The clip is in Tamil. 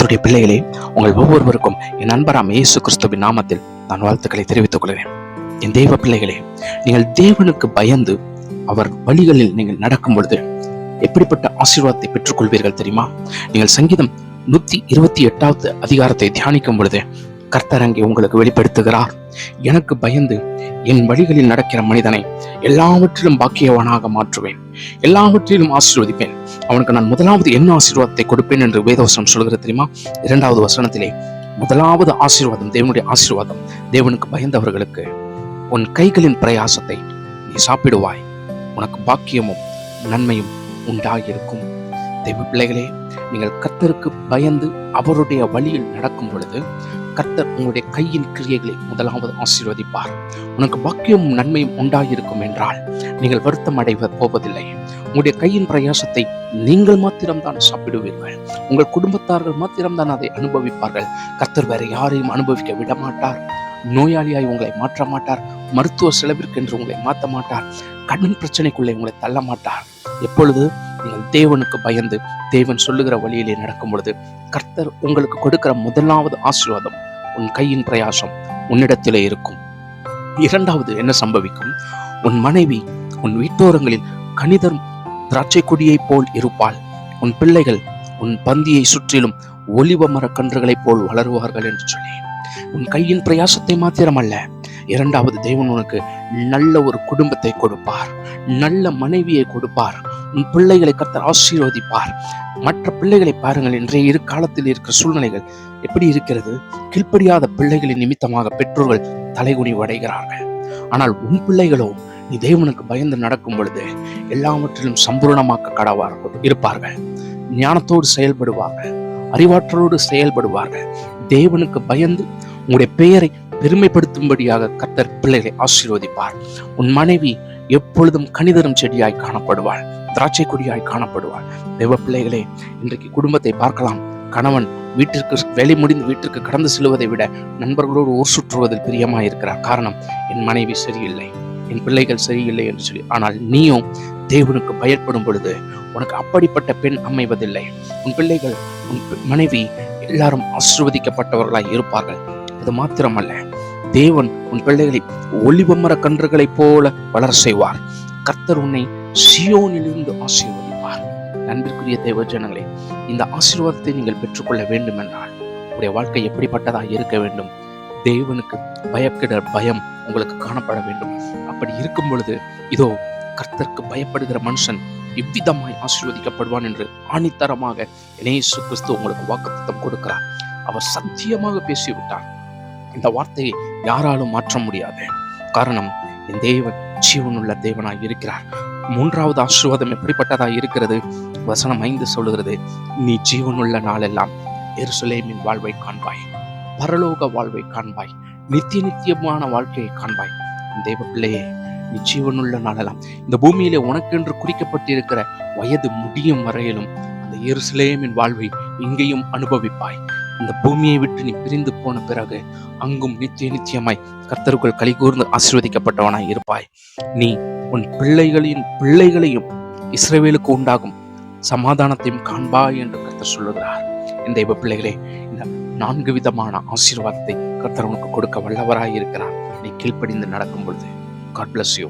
கர்த்தருடைய பிள்ளைகளே உங்கள் ஒவ்வொருவருக்கும் என் நண்பராம் இயேசு கிறிஸ்துவின் நாமத்தில் நான் வாழ்த்துக்களை தெரிவித்துக் கொள்கிறேன். என் தெய்வ பிள்ளைகளே நீங்கள் தேவனுக்கு பயந்து அவர் வழிகளில் நீங்கள் நடக்கும் பொழுது எப்படிப்பட்ட ஆசீர்வாதத்தை பெற்றுக்கொள்வீர்கள் தெரியுமா? நீங்கள் சங்கீதம் நூத்தி இருபத்தி எட்டாவது அதிகாரத்தை தியானிக்கும் பொழுது கர்த்தர் அங்கே உங்களுக்கு வெளிப்படுத்துகிறார். எனக்கு பயந்து என் வழிகளில் நடக்கிற மனிதனை எல்லாவற்றிலும் பாக்கியவனாக மாற்றுவேன். எல்லாவற்றிலும் ஆசீர்வதிப்பேன். அவனுக்கு நான் முதலாவது என்ன ஆசீர்வாதத்தை கொடுப்பேன் என்று வேதவசனம் சொல்கிறது தெரியுமா? இரண்டாவது வசனத்திலே முதலாவது ஆசீர்வாதம் தேவனுடைய ஆசீர்வாதம். தேவனுக்கு பயந்தவர்களுக்கு உன் கைகளின் பிரயாசத்தை நீ சாப்பிடுவாய். உனக்கு பாக்கியமும் நன்மையும் உண்டாகியிருக்கும் தெய்வ பிள்ளைகளே நீங்கள் கர்த்தருக்கு பயந்து அவருடைய வழியில் நடக்கும் பொழுது கர்த்தர் உங்களுடைய கையின் கிரியைகளை முதலாவது ஆசீர்வதிப்பார். உனக்கு பாக்கியமும் நன்மையும் உண்டாகியிருக்கும் என்றால் நீங்கள் வருத்தம் அடைவ போவதில்லை. உங்களுடைய கையின் பிரயாசத்தை நீங்கள் மாத்திரம்தான் சாப்பிடுவீர்கள். உங்கள் குடும்பத்தார்கள் மாத்திரம்தான் அதை அனுபவிப்பார்கள். கர்த்தர் வேற யாரையும் அனுபவிக்க விட மாட்டார் நோயாளியாய் உங்களை மாற்ற மாட்டார். மருத்துவ செலவிற்கு என்று உங்களை மாற்ற மாட்டார். கடன் பிரச்சனைக்குள்ளே உங்களை தள்ள மாட்டார். எப்பொழுது? நீங்கள் தேவனுக்கு பயந்து தேவன் சொல்லுகிற வழியிலே நடக்கும் பொழுது கர்த்தர் உங்களுக்கு கொடுக்கிற முதலாவது ஆசீர்வாதம் உன் கையின் பிரயாசம் உன்னிடத்திலே இருக்கும். இரண்டாவது என்ன சம்பவிக்கும்? உன் மனைவி உன் வீட்டோரங்களில் கணிதம் திராட்சை கொடியைப் போல் இருப்பாள். உன் பிள்ளைகள் உன் பந்தியை சுற்றிலும் ஒலிவ மரக்கன்றுகளைப் போல் வளருவார்கள் என்று சொல்லி. உன் கையின் பிரயாசத்தை மாத்திரமல்ல இரண்டாவது தேவன் உனக்கு நல்ல ஒரு குடும்பத்தை கொடுப்பார். நல்ல மனைவியை கொடுப்பார். உன் பிள்ளைகளை கர்த்தர் ஆசீர்வதிப்பார். மற்ற பிள்ளைகளை பாருங்கள் இன்றைய இரு காலத்தில் இருக்கிற சூழ்நிலைகள் எப்படி இருக்கிறது? கீழ்ப்படியாத பிள்ளைகளின் நிமித்தமாக பெற்றோர்கள் தலைகுனி அடைகிறார்கள் ஆனால் உன் பிள்ளைகளோ நீ தேவனுக்கு பயந்து நடக்கும் பொழுது எல்லாவற்றிலும் சம்பூர்ணமாக்க கடவார் இருப்பார்கள். ஞானத்தோடு செயல்படுவார்கள். அறிவாற்றலோடு செயல்படுவார்கள். தேவனுக்கு பயந்து உங்களுடைய பெயரை பெருமைப்படுத்தும்படியாக கத்தர் பிள்ளைகளை ஆசீர்வதிப்பார். உன் மனைவி எப்பொழுதும் கணிதரும் செடியாய் காணப்படுவாள். திராட்சை கொடியாய் காணப்படுவாள். தெய்வ பிள்ளைகளே இன்றைக்கு குடும்பத்தை பார்க்கலாம். கணவன் வீட்டிற்கு வேலை முடிந்து வீட்டிற்கு கடந்து செல்வதை விட நண்பர்களோடு ஊர் சுற்றுவதில் பிரியமாக இருக்கிறார் காரணம் என் மனைவி சரியில்லை. என் பிள்ளைகள் சரியில்லை என்று சொல்லி. ஆனால் நீயும் தேவனுக்கு பயப்படும் பொழுது உனக்கு அப்படிப்பட்ட பெண் அமைவதில்லை. உன் பிள்ளைகள் உன் மனைவி எல்லாரும் ஆசிர்வதிக்கப்பட்டவர்களாய் இருப்பார்கள். அது மாத்திரமல்ல. தேவன் உன் பிள்ளைகளை ஒளிவமர கன்றுகளைப் போல வளர செய்வார். கர்த்தர் உன்னை சியோனிலிருந்து ஆசீர்வதிப்பார். அன்பிற்குரிய தேவ ஜனங்களே இந்த ஆசீர்வாதத்தை நீங்கள் பெற்றுக்கொள்ள வேண்டும் என்றால் உங்களுடைய வாழ்க்கை எப்படிப்பட்டதாக இருக்க வேண்டும்? தேவனுக்கு பயக்கிற பயம் உங்களுக்கு காணப்பட வேண்டும். அப்படி இருக்கும் பொழுது இதோ கர்த்தருக்கு பயப்படுகிற மனுஷன் இவ்விதமாய் ஆசீர்வதிக்கப்படுவான் என்று ஆணித்தரமாக இயேசு கிறிஸ்து உங்களுக்கு வாக்குத்தம் கொடுக்கிறார். அவர் சத்தியமாக பேசிவிட்டார். இந்த வார்த்தையை யாராலும் மாற்ற முடியாது. காரணம் என் தேவன் ஜீவனுள்ள தேவனாய் இருக்கிறார். மூன்றாவது ஆசீர்வாதம் எப்படிப்பட்டதாக இருக்கிறது? வசனம் ஐந்து சொல்லுகிறது நீ ஜீவனுள்ள நாளெல்லாம் எருசலேமின் வாழ்வை காண்பாய். பரலோக வாழ்வை காண்பாய். நித்திய நித்தியமான வாழ்க்கையை காண்பாய். தேவ பிள்ளையே நீ ஜீவனுள்ள நாளெல்லாம் இந்த பூமியிலே உனக்கென்று குறிக்கப்பட்டிருக்கிற வயது முடியும் வரையிலும் அந்த எருசலேமின் வாழ்வை இங்கேயும் அனுபவிப்பாய். இந்த பூமியை விட்டு நீ பிரிந்து போன பிறகு அங்கும் நித்திய நித்தியமாய் கர்த்தருக்குள் கலிகூர்ந்து ஆசிர்வதிக்கப்பட்டவனாய் ஆசீர்வதிக்கப்பட்டவனாய் இருப்பாய். நீ உன் பிள்ளைகளின் பிள்ளைகளையும் இஸ்ரேவேலுக்கு உண்டாகும் சமாதானத்தையும் காண்பாய் என்று கர்த்தர் சொல்லுகிறார். இந்த தெய்வ பிள்ளைகளே இந்த நான்கு விதமான ஆசீர்வாதத்தை கர்த்தர் உனக்கு கொடுக்க வல்லவராய் இருக்கிறார் நீ கீழ்ப்படிந்து நடக்கும் பொழுது காட் பிளஸ் யூ